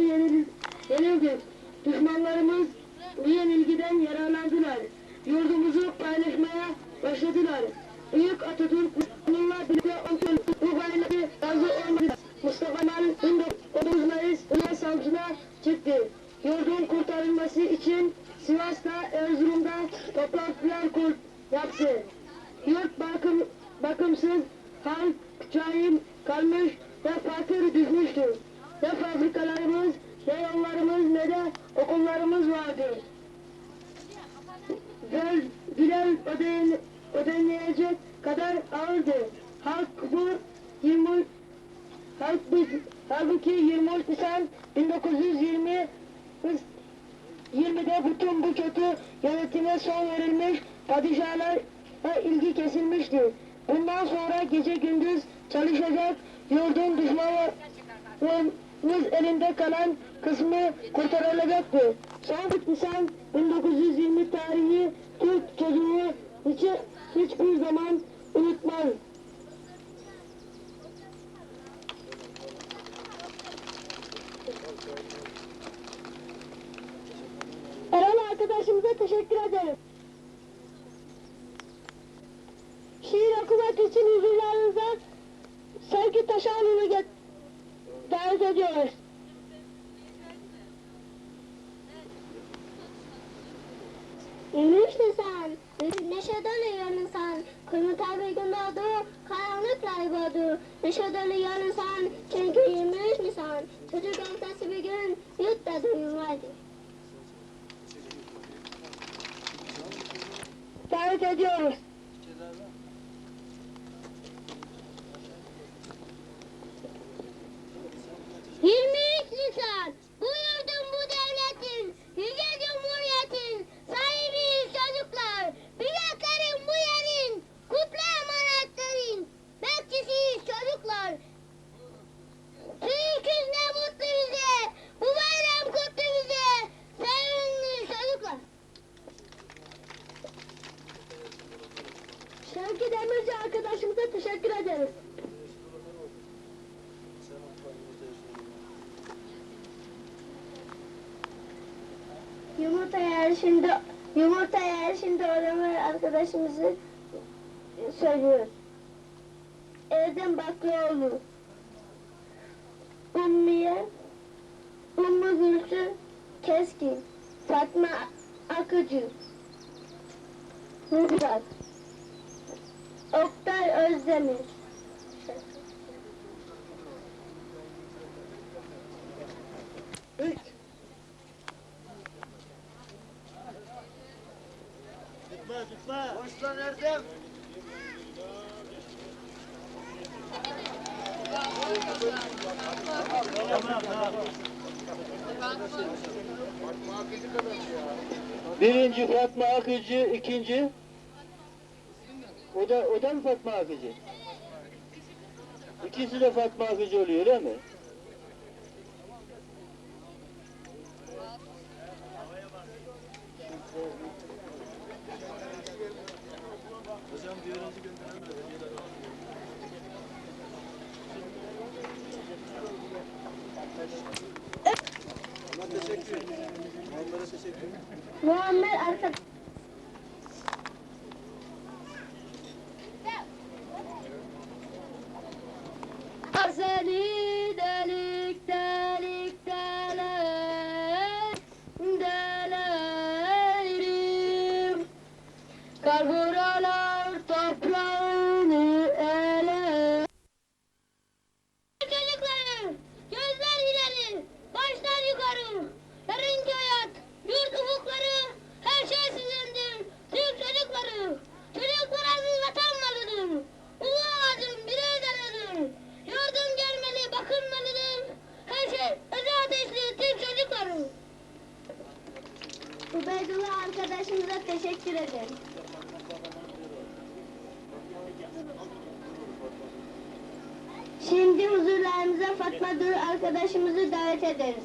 yenil- yenildik. Düşmanlarımız bu yenilgiden yararlandılar. Yurdumuzu paylaşmaya başladılar. Büyük Atatürk bununla birlikte bu gayreti razı olmadı. Mustafa Kemal 19 Mayıs Ünal Savcı'na çıktı. Yurdun kurtarılması için Sivas'ta, Erzurum'da toplantılar kur yaptı. Yurt bakım, bakımsız, halk cahil kalmış ve fakir düşmüştür. Ne fabrikalarımız, ne yollarımız, ne de okullarımız vardı. Göz gülen ödeyen, ödenmeyecek kadar ağırdı. Halk bu 20 Halk bu, halbuki 23 Nisan 1920 20'de bütün bu kötü yönetime son verilmiş, padişahlara ilgi kesilmişti. Bundan sonra gece gündüz çalışacak, yurdun düşmanlarımız elinde kalan kısmı kurtarılacaktı. Son Nisan 1920 tarihi Türk çocuğu hiç, hiçbir zaman unutmaz. Erol arkadaşımıza teşekkür ederim. Davet ediyoruz. Nisan, bu yurdun bu devletin, yüce cumhuriyetin sahibiyiz çocuklar. Bileklerin bu yerin, kutlu emanetlerin, bekçisiyiz çocuklar. Türk'üz ne mutlu bize, bu bayram kutlu bize, sevinçli çocuklar. Şevki Demirci arkadaşımıza teşekkür ederiz. Yumurta yarışında yumurta yarışında oynamayan arkadaşımızı söylüyor. Erdem Baklıoğlu. Ummiye Ummu Gülsü Keskin. Fatma Akıcı. Murat. Oktay Özdemir. Üç. Tutma. Boş Erdem. Birinci Fatma Akıcı, ikinci. O da, o da mı Fatma Akıcı? İkisi de Fatma Akıcı oluyor değil mi? Hocam bir öğrenci gönderen de hediyeler var. Ama teşekkür ederim. Onlara teşekkür ederim. Muammer teşekkür ederim. Şimdi huzurlarımıza Fatma Dur arkadaşımızı davet ederiz.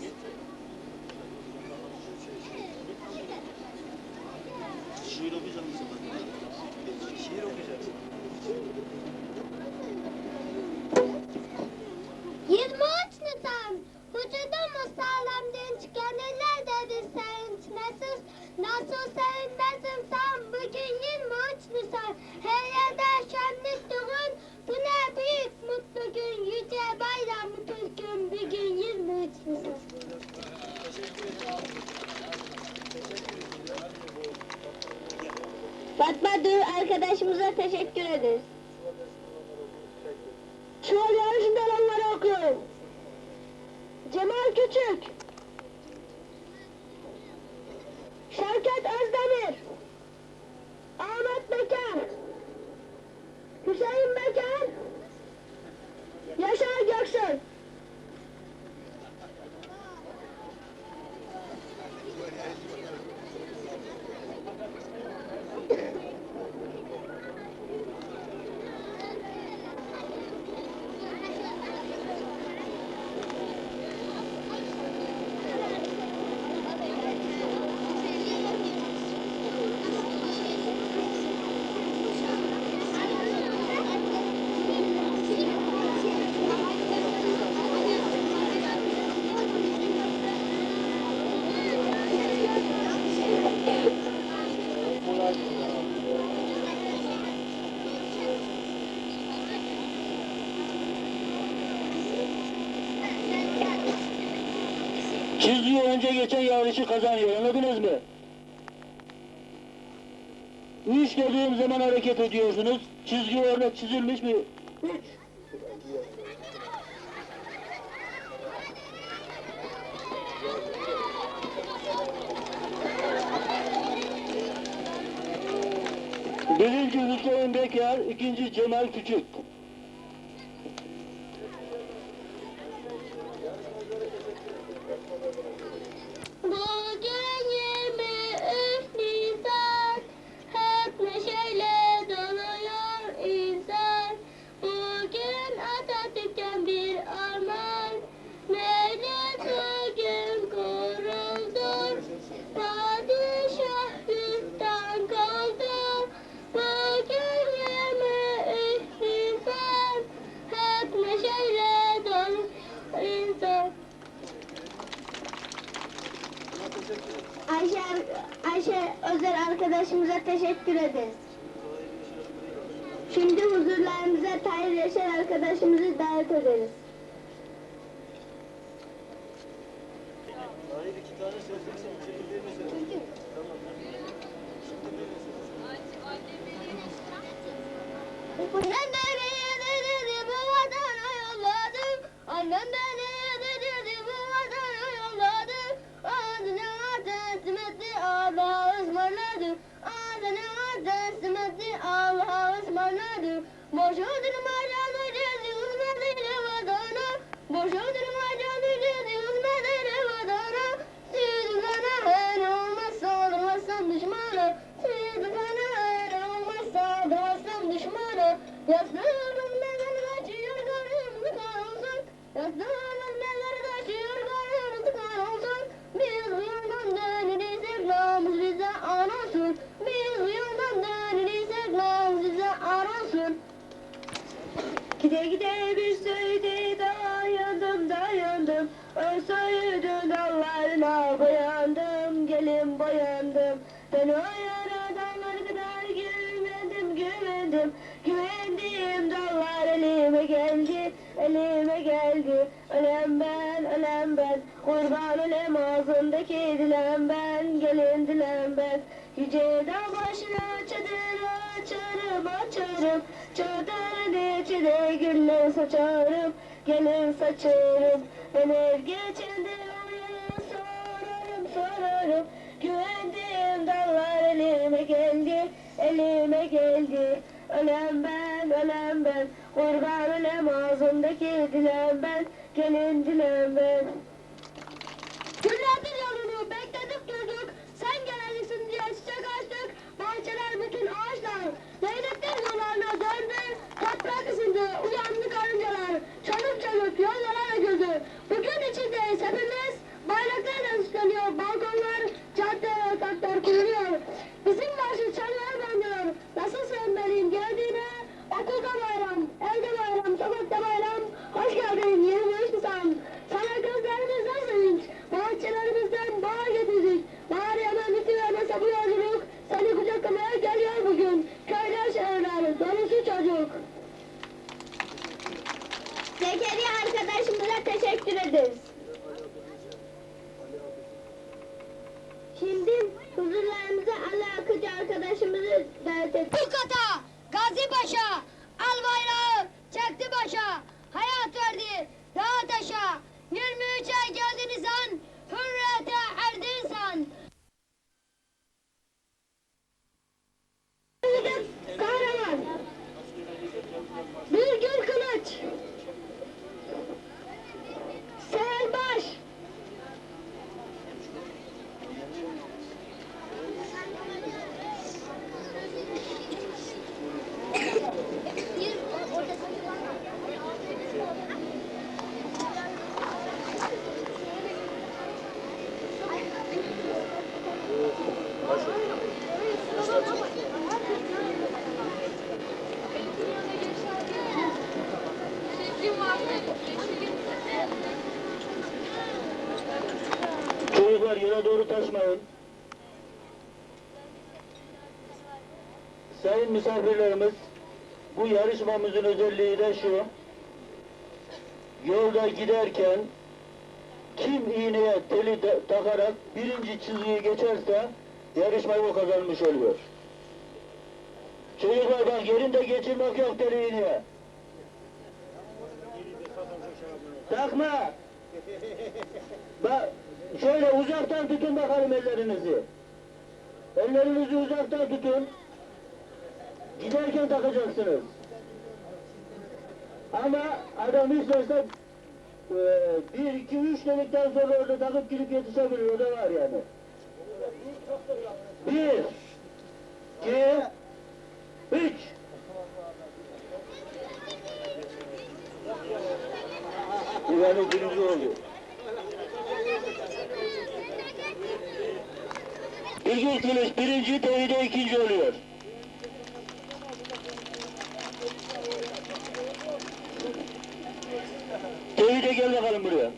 Teşekkür ederiz. Çuval yarışında olanları okuyorum. Cemal Küçük. Şevket Özdemir. Ahmet Bekar. Hüseyin Bekar. Yaşar Göksoy. Çizgiyi önce geçen yarışı kazanıyor. Anladınız mı? Üç dediğim zaman hareket ediyorsunuz. Çizgi orada çizilmiş mi? Üç. Birinci Hüseyin Bekar, ikinci Cemal Küçük. Annem beni yedirdi bu vatana yolladı. Annem beni yedirdi bu vatana yolladı. Ağzına teslim etti Allah'a ısmarladı. Ağzına teslim etti Allah'a ısmarladı. Boşu durmadan ödedi hizmetiyle vatana. Boşu durmadan ödedi Yes, ağzındaki dilem ben gelin dilem ben. Yüce dağ başına çadır açarım açarım. Çadırın içine güller saçarım Gelin saçarım. Ben geçende oraya sorarım sorarım. Güvendiğim dallar elime geldi Elime geldi. Ölem ben ölem ben. Kurban ölem ağzımdaki dilem ben Gelin dilem ben Günlerdir yolunu bekledik durduk. Sen geleceksin diye çiçek açtık. Bahçeler bütün ağaçlar. Leylekler yollarına döndü. Huzurlarımıza Allah akıcı arkadaşımızı davet et. Tukata, Gazi Paşa, al bayrağı, çaktı başa, hayat verdi, dağ taşa, 23 ay geldiniz han. Sayın misafirlerimiz, bu yarışmamızın özelliği de şu. Yolda giderken kim iğneye teli takarak birinci çizgiyi geçerse yarışmayı o kazanmış oluyor. Çocuklar bak yerinde geçirmek yok teli iğneye. Takma! Bak şöyle uzaktan tutun bakalım ellerinizi. Ellerinizi uzaktan tutun. Giderken takacaksınız. Ama adam isterse e, bir, iki, üç dedikten sonra orada takıp girip yetişebilir. O da var yani. Bir, iki, üç. İvan'ın birinci oldu. Üzültülüş birinci, Tevhide ikinci oluyor. gel bakalım buraya.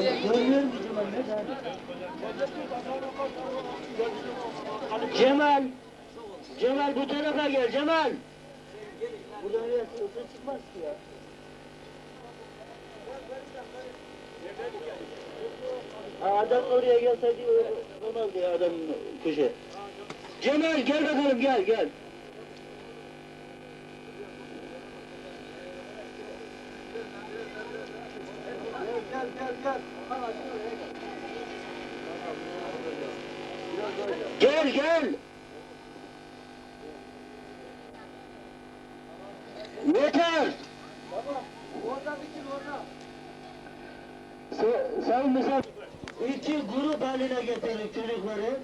Görmüyor musun Cemal? Cemal! Cemal bu tarafa gel Cemal! Buradan ısı çıkmaz ki ya. Ha, adam oraya gelseydi olmazdı ya adam kuşu. Cemal gel bakalım gel gel. Gel gel gel. Gel gel. Yeter. Orada bitir orada. Sa- Sayın misafir, iki grup haline getirdik çocukları.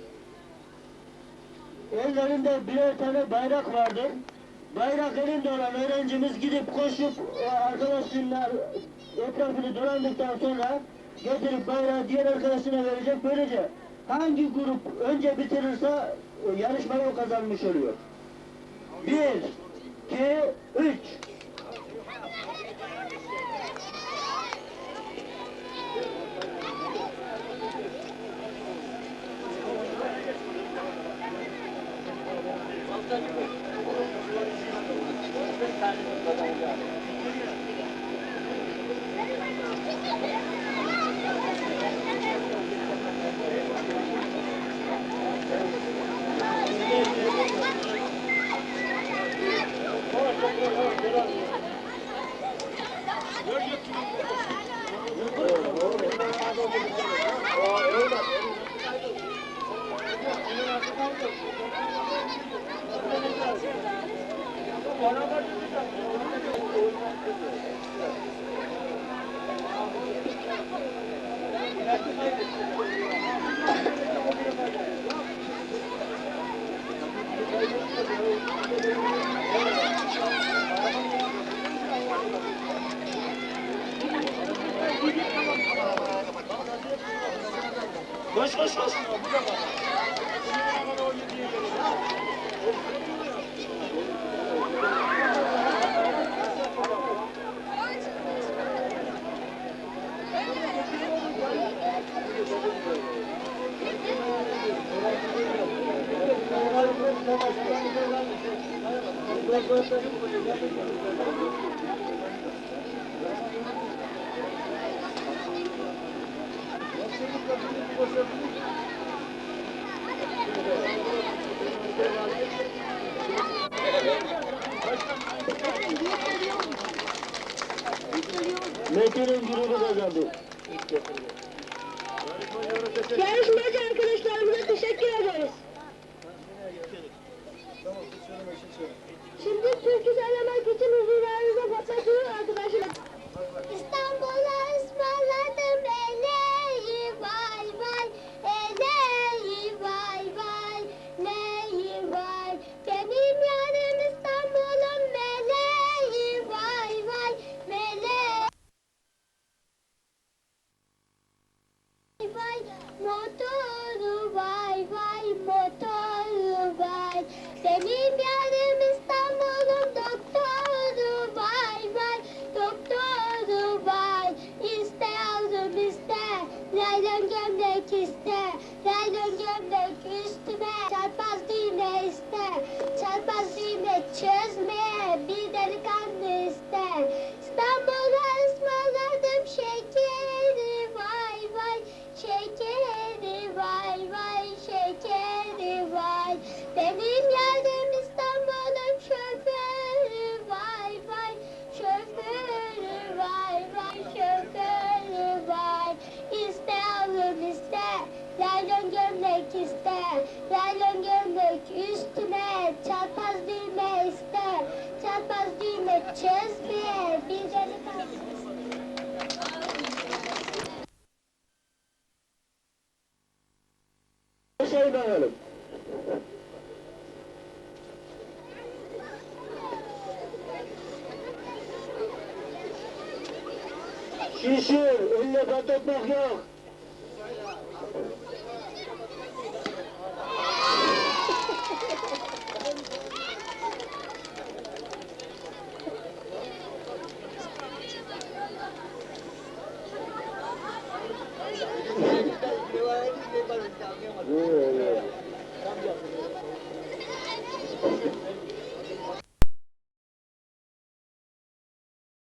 Ellerinde birer tane bayrak vardır. Bayrak elinde olan öğrencimiz gidip koşup o arkadaşlar etrafını dolandıktan sonra getirip bayrağı diğer arkadaşına verecek. Böylece hangi grup önce bitirirse o yarışmayı kazanmış oluyor. Bir, iki, üç. 三十分钟就要离。Metin'in çözme bir çözme bir delikanlı Şey bakalım. Şişir, elle patlatmak yok.